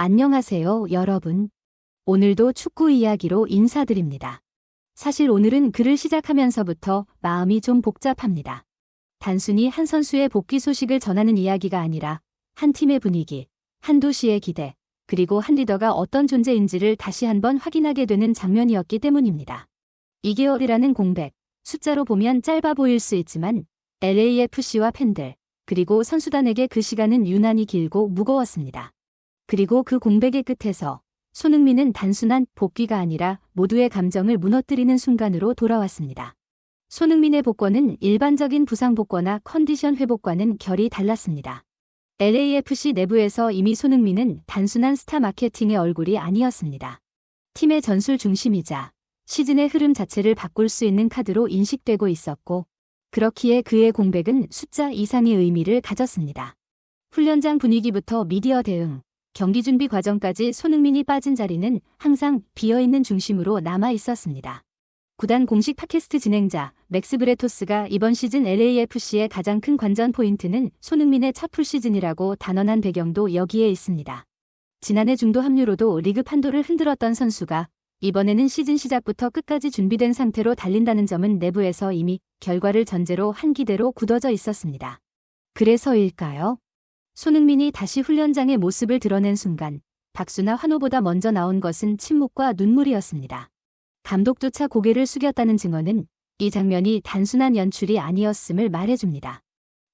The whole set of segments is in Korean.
안녕하세요, 여러분. 오늘도 축구 이야기로 인사드립니다. 사실 오늘은 글을 시작하면서부터 마음이 좀 복잡합니다. 단순히 한 선수의 복귀 소식을 전하는 이야기가 아니라 한 팀의 분위기, 한 도시의 기대, 그리고 한 리더가 어떤 존재인지를 다시 한번 확인하게 되는 장면이었기 때문입니다. 2개월이라는 공백, 숫자로 보면 짧아 보일 수 있지만 LAFC와 팬들, 그리고 선수단에게 그 시간은 유난히 길고 무거웠습니다. 그리고 그 공백의 끝에서 손흥민은 단순한 복귀가 아니라 모두의 감정을 무너뜨리는 순간으로 돌아왔습니다. 손흥민의 복권은 일반적인 부상 복권과 컨디션 회복과는 결이 달랐습니다. LAFC 내부에서 이미 손흥민은 단순한 스타 마케팅의 얼굴이 아니었습니다. 팀의 전술 중심이자 시즌의 흐름 자체를 바꿀 수 있는 카드로 인식되고 있었고, 그렇기에 그의 공백은 숫자 이상의 의미를 가졌습니다. 훈련장 분위기부터 미디어 대응, 경기 준비 과정까지 손흥민이 빠진 자리는 항상 비어있는 중심으로 남아 있었습니다. 구단 공식 팟캐스트 진행자 맥스 브레토스가 이번 시즌 LAFC의 가장 큰 관전 포인트는 손흥민의 첫 풀시즌이라고 단언한 배경도 여기에 있습니다. 지난해 중도 합류로도 리그 판도를 흔들었던 선수가 이번에는 시즌 시작부터 끝까지 준비된 상태로 달린다는 점은 내부에서 이미 결과를 전제로 한 기대로 굳어져 있었습니다. 그래서일까요? 손흥민이 다시 훈련장의 모습을 드러낸 순간 박수나 환호보다 먼저 나온 것은 침묵과 눈물이었습니다. 감독조차 고개를 숙였다는 증언은 이 장면이 단순한 연출이 아니었음을 말해줍니다.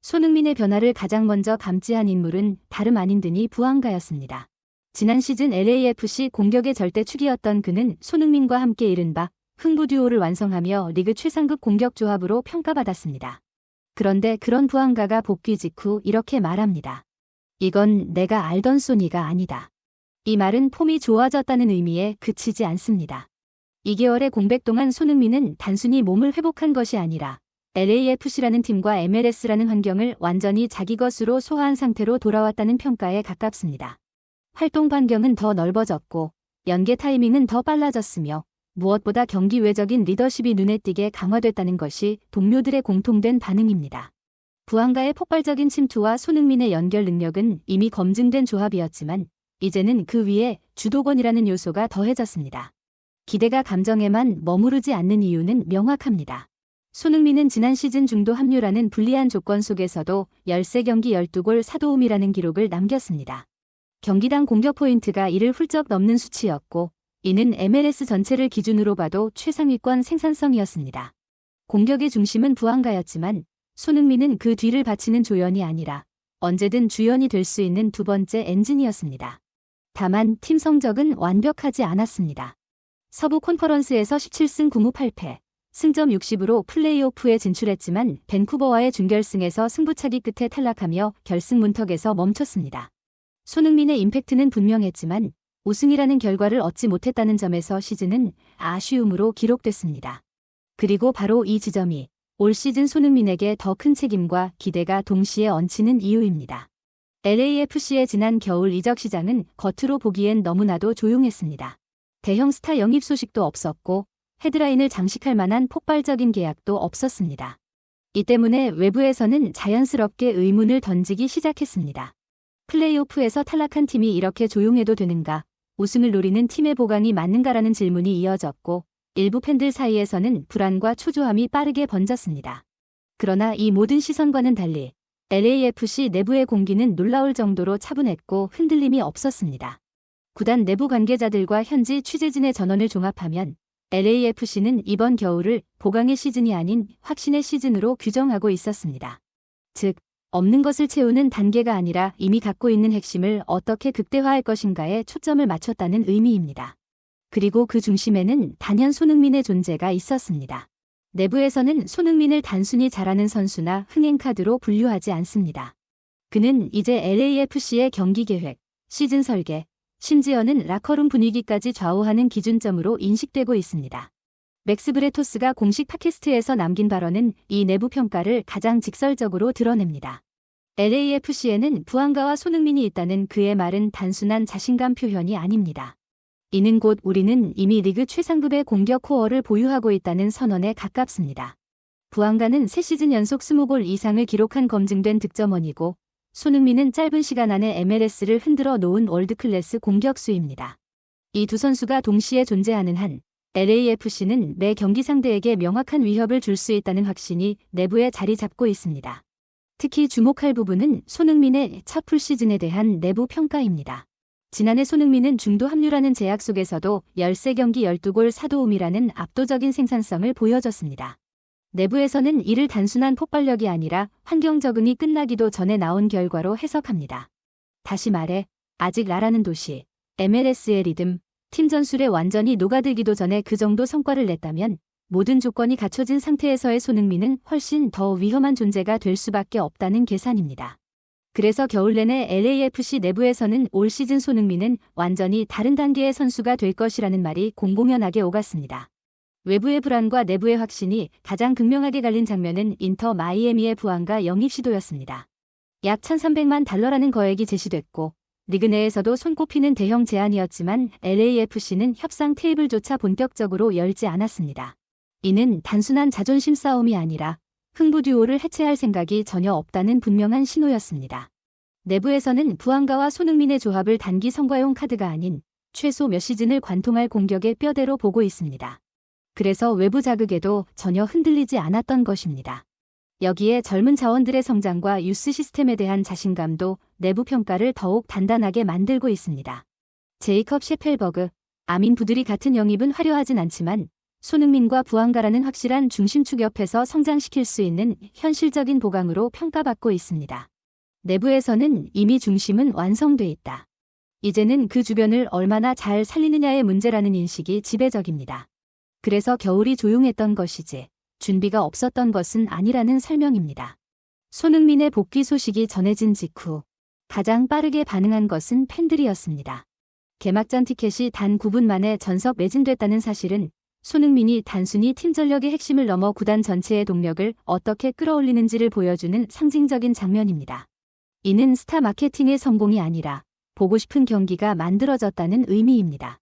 손흥민의 변화를 가장 먼저 감지한 인물은 다름 아닌 드니 부안가였습니다. 지난 시즌 LAFC 공격의 절대 축이었던 그는 손흥민과 함께 이른바 흥부 듀오를 완성하며 리그 최상급 공격 조합으로 평가받았습니다. 그런데 그런 부안가가 복귀 직후 이렇게 말합니다. 이건 내가 알던 소니가 아니다. 이 말은 폼이 좋아졌다는 의미에 그치지 않습니다. 2개월의 공백 동안 손흥민은 단순히 몸을 회복한 것이 아니라 LAFC라는 팀과 MLS라는 환경을 완전히 자기 것으로 소화한 상태로 돌아왔다는 평가에 가깝습니다. 활동 반경은 더 넓어졌고 연계 타이밍은 더 빨라졌으며 무엇보다 경기 외적인 리더십이 눈에 띄게 강화됐다는 것이 동료들의 공통된 반응입니다. 부안가의 폭발적인 침투와 손흥민의 연결 능력은 이미 검증된 조합이었지만 이제는 그 위에 주도권이라는 요소가 더해졌습니다. 기대가 감정에만 머무르지 않는 이유는 명확합니다. 손흥민은 지난 시즌 중도 합류라는 불리한 조건 속에서도 13경기 12골 사도움이라는 기록을 남겼습니다. 경기당 공격 포인트가 이를 훌쩍 넘는 수치였고 이는 MLS 전체를 기준으로 봐도 최상위권 생산성이었습니다. 공격의 중심은 부안가였지만 손흥민은 그 뒤를 바치는 조연이 아니라 언제든 주연이 될 수 있는 두 번째 엔진이었습니다. 다만 팀 성적은 완벽하지 않았습니다. 서부 콘퍼런스에서 17승 9무 8패, 승점 60으로 플레이오프에 진출했지만 밴쿠버와의 준결승에서 승부차기 끝에 탈락하며 결승 문턱에서 멈췄습니다. 손흥민의 임팩트는 분명했지만 우승이라는 결과를 얻지 못했다는 점에서 시즌은 아쉬움으로 기록됐습니다. 그리고 바로 이 지점이 올 시즌 손흥민에게 더 큰 책임과 기대가 동시에 얹히는 이유입니다. LAFC의 지난 겨울 이적 시장은 겉으로 보기엔 너무나도 조용했습니다. 대형 스타 영입 소식도 없었고 헤드라인을 장식할 만한 폭발적인 계약도 없었습니다. 이 때문에 외부에서는 자연스럽게 의문을 던지기 시작했습니다. 플레이오프에서 탈락한 팀이 이렇게 조용해도 되는가, 우승을 노리는 팀의 보강이 맞는가라는 질문이 이어졌고 일부 팬들 사이에서는 불안과 초조함이 빠르게 번졌습니다. 그러나 이 모든 시선과는 달리 LAFC 내부의 공기는 놀라울 정도로 차분했고 흔들림이 없었습니다. 구단 내부 관계자들과 현지 취재진의 전원을 종합하면 LAFC는 이번 겨울을 보강의 시즌이 아닌 확신의 시즌으로 규정하고 있었습니다. 즉, 없는 것을 채우는 단계가 아니라 이미 갖고 있는 핵심을 어떻게 극대화할 것인가에 초점을 맞췄다는 의미입니다. 그리고 그 중심에는 단연 손흥민의 존재가 있었습니다. 내부에서는 손흥민을 단순히 잘하는 선수나 흥행 카드로 분류하지 않습니다. 그는 이제 LAFC의 경기 계획, 시즌 설계, 심지어는 라커룸 분위기까지 좌우하는 기준점으로 인식되고 있습니다. 맥스 브레토스가 공식 팟캐스트에서 남긴 발언은 이 내부 평가를 가장 직설적으로 드러냅니다. LAFC에는 부안가와 손흥민이 있다는 그의 말은 단순한 자신감 표현이 아닙니다. 이는 곧 우리는 이미 리그 최상급의 공격 코어를 보유하고 있다는 선언에 가깝습니다. 부안가는 3시즌 연속 20골 이상을 기록한 검증된 득점원이고 손흥민은 짧은 시간 안에 MLS를 흔들어 놓은 월드클래스 공격수입니다. 이 두 선수가 동시에 존재하는 한 LAFC는 매 경기 상대에게 명확한 위협을 줄 수 있다는 확신이 내부에 자리 잡고 있습니다. 특히 주목할 부분은 손흥민의 첫 풀시즌에 대한 내부 평가입니다. 지난해 손흥민은 중도 합류라는 제약 속에서도 13경기 12골 사도움이라는 압도적인 생산성을 보여줬습니다. 내부에서는 이를 단순한 폭발력이 아니라 환경 적응이 끝나기도 전에 나온 결과로 해석합니다. 다시 말해, 아직 라라는 도시, MLS의 리듬, 팀 전술에 완전히 녹아들기도 전에 그 정도 성과를 냈다면 모든 조건이 갖춰진 상태에서의 손흥민은 훨씬 더 위험한 존재가 될 수밖에 없다는 계산입니다. 그래서 겨울 내내 LAFC 내부에서는 올 시즌 손흥민은 완전히 다른 단계의 선수가 될 것이라는 말이 공공연하게 오갔습니다. 외부의 불안과 내부의 확신이 가장 극명하게 갈린 장면은 인터 마이애미의 부안과 영입 시도였습니다. 약 1,300만 달러라는 거액이 제시됐고 리그 내에서도 손꼽히는 대형 제안이었지만 LAFC는 협상 테이블조차 본격적으로 열지 않았습니다. 이는 단순한 자존심 싸움이 아니라 흥부 듀오를 해체할 생각이 전혀 없다는 분명한 신호였습니다. 내부에서는 부안가와 손흥민의 조합을 단기 성과용 카드가 아닌 최소 몇 시즌을 관통할 공격의 뼈대로 보고 있습니다. 그래서 외부 자극에도 전혀 흔들리지 않았던 것입니다. 여기에 젊은 자원들의 성장과 유스 시스템에 대한 자신감도 내부 평가를 더욱 단단하게 만들고 있습니다. 제이컵 셰펠버그, 아민 부들이 같은 영입은 화려하진 않지만 손흥민과 부안가라는 확실한 중심축 옆에서 성장시킬 수 있는 현실적인 보강으로 평가받고 있습니다. 내부에서는 이미 중심은 완성돼 있다. 이제는 그 주변을 얼마나 잘 살리느냐의 문제라는 인식이 지배적입니다. 그래서 겨울이 조용했던 것이지 준비가 없었던 것은 아니라는 설명입니다. 손흥민의 복귀 소식이 전해진 직후 가장 빠르게 반응한 것은 팬들이었습니다. 개막전 티켓이 단 9분 만에 전석 매진됐다는 사실은 손흥민이 단순히 팀 전력의 핵심을 넘어 구단 전체의 동력을 어떻게 끌어올리는지를 보여주는 상징적인 장면입니다. 이는 스타 마케팅의 성공이 아니라 보고 싶은 경기가 만들어졌다는 의미입니다.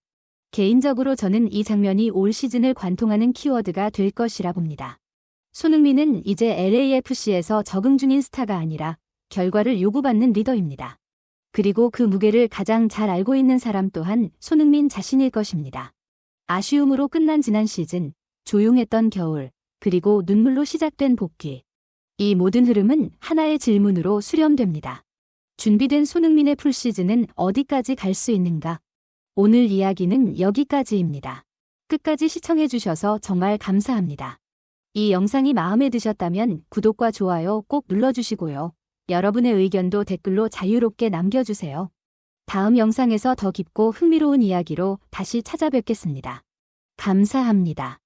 개인적으로 저는 이 장면이 올 시즌을 관통하는 키워드가 될 것이라 봅니다. 손흥민은 이제 LAFC에서 적응 중인 스타가 아니라 결과를 요구받는 리더입니다. 그리고 그 무게를 가장 잘 알고 있는 사람 또한 손흥민 자신일 것입니다. 아쉬움으로 끝난 지난 시즌, 조용했던 겨울, 그리고 눈물로 시작된 복귀. 이 모든 흐름은 하나의 질문으로 수렴됩니다. 준비된 손흥민의 풀시즌은 어디까지 갈 수 있는가? 오늘 이야기는 여기까지입니다. 끝까지 시청해주셔서 정말 감사합니다. 이 영상이 마음에 드셨다면 구독과 좋아요 꼭 눌러주시고요. 여러분의 의견도 댓글로 자유롭게 남겨주세요. 다음 영상에서 더 깊고 흥미로운 이야기로 다시 찾아뵙겠습니다. 감사합니다.